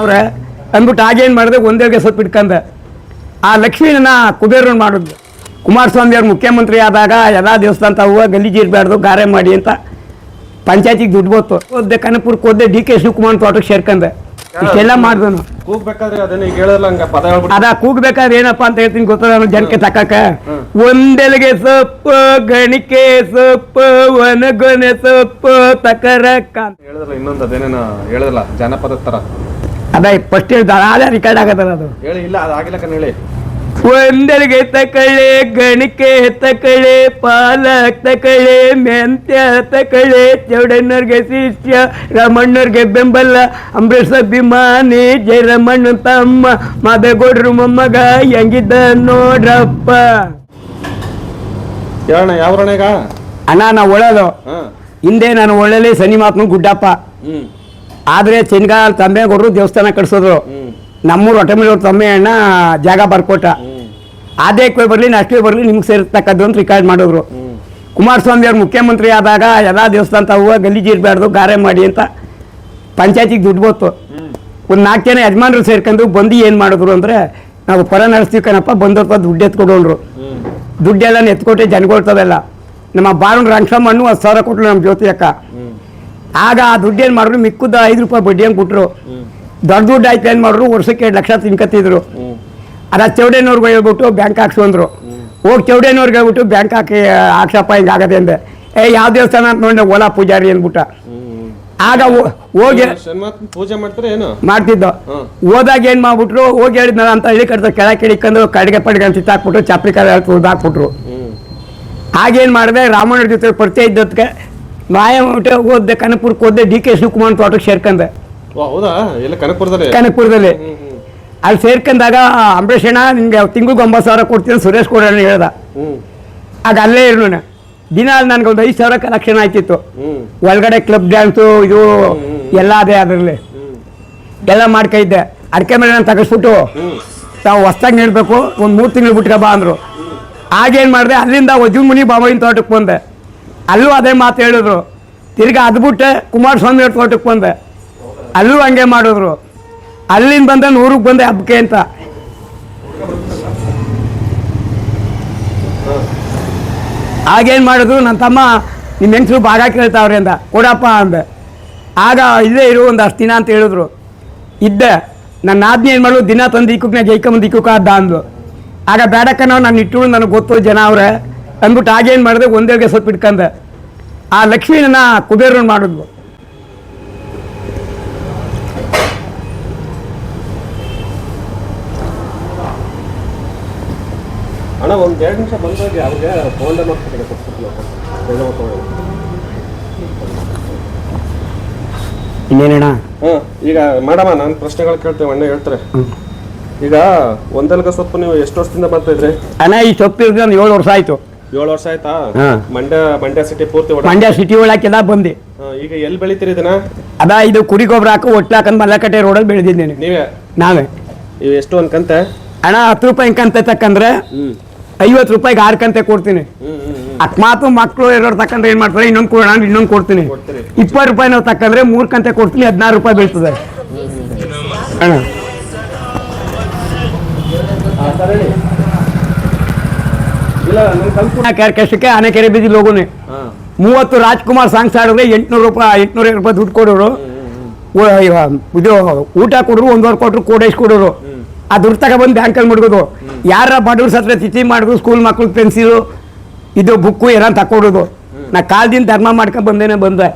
ಅವ್ರೆ ಅಂದ್ಬಿಟ್ಟು ಆಗೇನು ಮಾಡಿದೆ? ಒಂದೇಗೆ ಸ್ವಲ್ಪ ಇಟ್ಕಂದೆ ಆ ಲಕ್ಷ್ಮೀನ ಕುಬೇರನ್ ಮಾಡಿದ್ಲು. ಕುಮಾರಸ್ವಾಮಿ ಅವ್ರು ಮುಖ್ಯಮಂತ್ರಿ ಆದಾಗ ಎಲ್ಲ ದೇವಸ್ಥಾನ ತಾವು ಗಲೀಜು ಇರಬಾರ್ದು ಗಾರೆ ಮಾಡಿ ಅಂತ ಪಂಚಾಯತಿಗೆ ದುಡ್ಡು ಬತ್ತು ಓದ್ದೆ ಕನಪುರಕ್ಕೆ ಕೋದೆ ಡಿ ಕೆ ಶಿವಕುಮಾರ್ ತೋಟಕ್ಕೆ ಸೇರ್ಕಂದೆ. ಇಷ್ಟೆಲ್ಲ ಮಾಡಿದನು. ಅದ ಕೂಗ್ಬೇಕಾದ್ರೆ ಏನಪ್ಪ ಅಂತ ಹೇಳ್ತೀನಿ ಗೊತ್ತದ ಜನಕ್ಕೆ ತಕ್ಕಕ. ಒಂದೆಲೆಗೆ ಸೊಪ್ಪ ಗಣಿಕೆ ಸೊಪ್ಪ ಒನಗೊನೆ ಸೊಪ್ಪ ತಕರ ಅಂತ ಹೇಳಿದ್ರಲ್ಲ ಇನ್ನೊಂದು ಅದೇನೇನ ಹೇಳಿದ್ರಲ್ಲ ಜನಪದ ತರ. ಅದ ಫಸ್ಟ್ ಹೇಳ್ದ ಅದೇ ರಿಕಾರ್ಡ್ ಆಗತ್ತಲ್ಲ ಅದು. ಹೇಳಿ ಇಲ್ಲ ಅದು ಆಗಿಲ್ಲ ಕಣ ಹೇಳಿ. ಒಂದರಿಗೆ ತಕಳೆ ಗಣಿಕೆ ತಕಳೆ ಪಾಲಕ್ ತಕಳೆ ಮೆಂತ್ಯ ತಕಳೆ ಚೌಡಣ್ಣವ್ರಿಗೆ ಶಿಷ್ಯ ರಮಣ್ಣವ್ರಿಗೆ ಬೆಂಬಲ ಅಂಬರೀಷ್ ಅಭಿಮಾನಿ ಜಯರಮಣ್ಣ ತಮ್ಮ ಮಾದೇಗೌಡ್ರು ಮೊಮ್ಮಗ ಹೆಂಗಿದ್ದ ನೋಡ್ರಪ್ಪ. ಹೇಳೋಣ ಯಾವ ಅಣ್ಣ ನಾ ಒಳ್ಳೇದು ಹಿಂದೆ ನಾನು ಒಳ್ಳೇ ಸನಿ ಮಾತ್ನು ಗುಡ್ಡಪ್ಪ. ಹ್ಮ್. ಆದರೆ ಚೆನ್ಗಾಲ ತಂಬೆಗೌಡರು ದೇವಸ್ಥಾನ ಕಟ್ಸೋದ್ರು. ನಮ್ಮೂರು ಹೊಟ್ಟೆಮೇಲವ್ರ ತಮ್ಮೆ ಅಣ್ಣ ಜಾಗ ಬರ್ಕೊಟ್ಟ. ಆದೇ ಆದೇಕವೇ ಬರಲಿ ನಷ್ಟವೇ ಬರಲಿ ನಿಮ್ಗೆ ಸೇರ್ತಕ್ಕದ್ದು ಅಂತ ರಿಕಾರ್ಡ್ ಮಾಡಿದ್ರು. ಕುಮಾರಸ್ವಾಮಿ ಅವ್ರು ಮುಖ್ಯಮಂತ್ರಿ ಆದಾಗ ಎಲ್ಲ ದೇವಸ್ಥಾನ ತಾವು ಗಲ್ಲಿ ಇರಬಾರ್ದು ಗಾರೆ ಮಾಡಿ ಅಂತ ಪಂಚಾಯತಿಗೆ ದುಡ್ಡು ಬಂತು ಒಂದು ನಾಲ್ಕು ಜನ ಯಜಮಾನ್ರು ಸೇರ್ಕೊಂಡು ಬಂದು ಏನು ಮಾಡಿದ್ರು ಅಂದರೆ ನಾವು ಪರ ನಡೆಸ್ತೀವಿ ಕಣಪ್ಪ ಬಂದವ್ರ ದುಡ್ಡು ಎತ್ಕೊಡೋನ್ರು ಹ್ಮ್. ದುಡ್ಡೆಲ್ಲ ಎತ್ಕೊಟ್ಟೆ ಜನಗೊಳ್ತವೆಲ್ಲ ನಮ್ಮ ಬಾರು ರಂಗಸಮ್ಮಣ್ಣು ಹತ್ತು ಸಾವಿರ ಕೊಟ್ಲು ನಮ್ಮ ಜ್ಯೋತಿ ಅಕ್ಕ. ಆಗ ಆ ದುಡ್ಡು ಏನು ಮಾಡಿದ್ರು ಮಿಕ್ಕುದ ಐದು ರೂಪಾಯಿ ಬಡ್ಡಿ ಹಂಗೆ ಕೊಟ್ಟರು ದೊಡ್ಡ ದುಡ್ಡು ಆಯ್ತು ಏನು ಮಾಡಿದ್ರು ವರ್ಷಕ್ಕೆ ಎರಡು ಲಕ್ಷ ತಿನ್ಕತ್ತಿದ್ರು ಅದ ಚೌಡೇನವ್ರಿಗೆ ಹೇಳ್ಬಿಟ್ಟು ಬ್ಯಾಂಕ್ ಹಾಕ್ಸು ಅಂದ್ರು. ಹೋಗಿ ಚೌಡೇನವ್ರಿಗೆ ಹೇಳ್ಬಿಟ್ಟು ಬ್ಯಾಂಕ್ ಹಾಕಿ ಹಾಕ್ಸಪ್ಪ ಹಿಂಗೆ ಆಗದೆ ಅಂದೆ. ಏ ಯಾವ ದೇವಸ್ಥಾನ ಅಂತ ನೋಡಿದೆ ಓಲಾ ಪೂಜಾರಿ ಅಂದ್ಬಿಟ್ಟ. ಆಗ ಹೋಗಿ ಪೂಜೆ ಮಾಡ್ತಾರೆ ಏನು? ಮಾಡ್ತಿದ್ದೋ. ಹೋದಾಗ ಏನು ಮಾಡ್ಬಿಟ್ರು? ಹೋಗಿ ಹೇಳಿದ್ನಲ್ಲ ಅಂತ ಹೇಳಿ ಕಡ್ದು ಕೆಳಗೆ ಕಿಡಿಕೊಂಡು ಕಡೆಗೆ ಪಡಿಗೆ ಅಂತ ಹಾಕ್ಬಿಟ್ರು ಚಾಪ್ರಿ ಕಾಲ ತುಳ್ದಾಕ್ಬಿಟ್ರು ಹ್ಮ್. ಆಗೇನು ಮಾಡಿದೆ ರಾಮಣ್ಣರ ಜೊತೆ ಪರಿಚಯ ಇದ್ದದಕ್ಕೆ ಮಾಯ ಓದ್ದೆ ಕನಕಪುರಕ್ಕೆ ಹೋದೆ ಡಿ ಕೆ ಶಿವಕುಮಾರ್ ತೋಟಕ್ಕೆ ಸೇರ್ಕೊಂಡೆ ಹೌದಾ? ಎಲ್ಲ ಕನಕಪುರದಲ್ಲಿ? ಅಲ್ಲಿ ಸೇರ್ಕೊಂಡಾಗ ಅಂಬರೀಷ್ ಅಣ್ಣ ನಿಂಗೆ ತಿಂಗಳಿಗೆ ಒಂಬತ್ತು ಸಾವಿರ ಕೊಡ್ತೀನಿ ಸುರೇಶ್ ಕೊಡೋಣ ಹೇಳ್ದ. ಆಗ ಅಲ್ಲೇ ಇರೋಣ ದಿನ ಅಲ್ಲಿ ನನಗೆ ಒಂದು ಐದು ಸಾವಿರ ಕಲೆಕ್ಷನ್ ಆಯ್ತಿತ್ತು. ಒಳಗಡೆ ಕ್ಲಬ್ ಡ್ಯಾನ್ಸು ಇದು ಎಲ್ಲ ಅದೇ ಅದರಲ್ಲಿ. ಎಲ್ಲ ಮಾಡ್ಕೈದ್ದೆ ಅಡಿಕೆ ಮೇಲೆ ನಾನು ತಗಸ್ಬಿಟ್ಟು ತಾವು ಹೊಸ್ದಾಗಿ ನೀಡಬೇಕು ಒಂದು ಮೂರು ತಿಂಗಳು ಬಿಟ್ಕ ಬಾ ಅಂದರು. ಆಗೇನು ಮಾಡಿದೆ ಅಲ್ಲಿಂದ ವಜುಮುನಿ ಬಾಬಾಯಿನ ತೋಟಕ್ಕೆ ಬಂದೆ. ಅಲ್ಲೂ ಅದೇ ಮಾತು ಹೇಳಿದ್ರು. ತಿರ್ಗಾ ಅದು ಬಿಟ್ಟೆ ಕುಮಾರಸ್ವಾಮಿ ಅವ್ರ ತೋಟಕ್ಕೆ ಬಂದೆ. ಅಲ್ಲೂ ಹಂಗೆ ಮಾಡಿದ್ರು. ಅಲ್ಲಿಂದ ಬಂದೆ ನೂರಿಗೆ ಬಂದೆ ಹಬ್ಬಕ್ಕೆ ಅಂತ. ಆಗೇನು ಮಾಡಿದ್ರು? ನನ್ನ ತಮ್ಮ ನಿಮ್ಮ ಹೆಂಗಸರು ಭಾಗ ಕೇಳ್ತಾವ್ರೆ ಅಂದ. ಕೊಡಪ್ಪ ಅಂದೆ. ಆಗ ಇಲ್ಲೇ ಇರು, ಒಂದು ಅಷ್ಟು ದಿನ ಅಂತ ಹೇಳಿದ್ರು. ಇದ್ದೆ. ನನ್ನ ಆಜ್ಞೆ ಏನು ಮಾಡೋದು ದಿನ ತಂದು ಇಕ್ಕಕ್ಕೆ ನಾ ಜೈಕೊಂಬಂದು ಇಕ್ಕಕ್ಕೆ ಅದ್ದ ಅಂದು ಆಗ ಬೇಡಕ್ಕ ನಾವು ನಾನು ಇಟ್ಟು ನನಗೆ ಗೊತ್ತು ಜನ ಅವ್ರೆ. ಅಂದ್ಬಿಟ್ಟು ಆಗೇನು ಮಾಡಿದೆ? ಒಂದೇಗೆ ಸೊಪ್ಪು ಇಟ್ಕೊಂಡೆ ಆ ಲಕ್ಷ್ಮೀನ ಕುಬೇರನ ಮಾಡಿದ್ವು ಅಣ್ಣ ಒಂದ್ ಎರಡು ನಿಮಿಷ ಬಂದಾಗ ಅವ್ರಿಗೆ ಫೋನ್ ಮಾಡ್ತಾರೆ ಕೊಟ್ಬಿಟ್ಟು ಇನ್ನೇನಣ್ಣ? ಈಗ ಮೇಡಮ ನಾನು ಪ್ರಶ್ನೆಗಳು ಕೇಳ್ತೇವೆ ಅಣ್ಣ ಹೇಳ್ತಾರೆ. ಈಗ ಒಂದಲ್ಗ ಸೊಪ್ಪು ನೀವು ಎಷ್ಟು ವರ್ಷದಿಂದ ಬರ್ತಾ ಇದ್ರಿ? ಅಣ್ಣ ಈ ಸೊಪ್ಪು ಇರೋದು ಒಂದು ಏಳು ವರ್ಷ ಆಯಿತು. ಏಳು ವರ್ಷ ಆಯ್ತಾ? ಹಾ. ಮಂಡ್ಯ ಮಂಡ್ಯ ಸಿಟಿ ಪೂರ್ತಿ ಮಂಡ್ಯ ಸಿಟಿ ಒಳಕ್ಕೆಲ್ಲ ಬಂದಿ. ಈಗ ಎಲ್ಲಿ ಬೆಳಿತೀರಿ ಇದನ್ನ? ಅದ ಇದು ಕುರಿ ಗೊಬ್ಬರ ಹಾಕಿ ಒಟ್ಟು ಹಾಕೊಂಡು ಮಲ್ಲಕಟ್ಟೆ ರೋಡಲ್ಲಿ ಬೆಳೆದಿದ್ದೇನೆ ನೀವೇ? ನಾವೇ. ಇವು ಎಷ್ಟು ಅನ್ಕಂತ ಕಂತೆ? ಹಣ ಹತ್ತು ರೂಪಾಯಿ ಕಂತೆ ತಕ್ಕಂದ್ರೆ ಹ್ಮ್. ಐವತ್ತು ರೂಪಾಯಿಗೆ ಆರು ಕಂತೆ ಕೊಡ್ತೀನಿ. ಹ್ಮ್ ಹ್ಮ್ ಹ್ಮ್. ಅಕಸ್ಮಾತ್ ಮಕ್ಕಳು ಇರೋರು ತಕ್ಕಂದ್ರೆ ಏನ್ ಮಾಡ್ತಾರೆ? ಇನ್ನೊಂದು ಕೊಡೋಣ ಅಂದ್ರೆ ಇನ್ನೊಂದು ಕೊಡ್ತೀನಿ. ಕೊಡ್ತೀರಿ. ಇಪ್ಪತ್ತು ರೂಪಾಯಿ ನಾವು ತಕ್ಕಂದ್ರೆ ಮೂರು ಕಂತೆ ಕೊಡ್ತೀನಿ ಹದಿನಾರು ರೂಪಾಯಿ ಬೀಳ್ತದೆ. ಅಣ್ಣ. ಕೆರ್ಕಷ್ಟಕ್ಕೆ ಆನೆಕೆರೆ ಬೀದಿ ಲೋಗುನೆ. ಮೂವತ್ತು ರಾಜ್ಕುಮಾರ್ ಸಾಂಗ್ಸ್ ಆಡಿದ್ರೆ ಎಂಟ್ನೂರು ರೂಪಾಯಿ ಎಂಟ್ನೂರ ರೂಪಾಯಿ ದುಡ್ಡು ಕೊಡೋರು. ಇದು ಊಟ ಕೊಡೋರು ಒಂದೂವರೆ ಕೊಟ್ಟರು ಕೋಡೇಶ್ ಕೊಡೋರು. ಆ ದುಡ್ಡು ತಗೊಬಂದು ಬ್ಯಾಂಕಲ್ಲಿ ಮುಡ್ಗೋದು. ಯಾರ ಬಡವ್ರ ಸತ್ರ ತಿಥಿ ಮಾಡಿದ್ರು ಸ್ಕೂಲ್ ಮಕ್ಳು ಪೆನ್ಸಿಲು ಇದು ಬುಕ್ಕು ಏನೋ ತಕೊಡೋದು ನಾ ಕಾಲ್ದಿಂದ ಧರ್ಮ ಮಾಡ್ಕೊಂಡು ಬಂದೇನೆ ಬಂದೆ.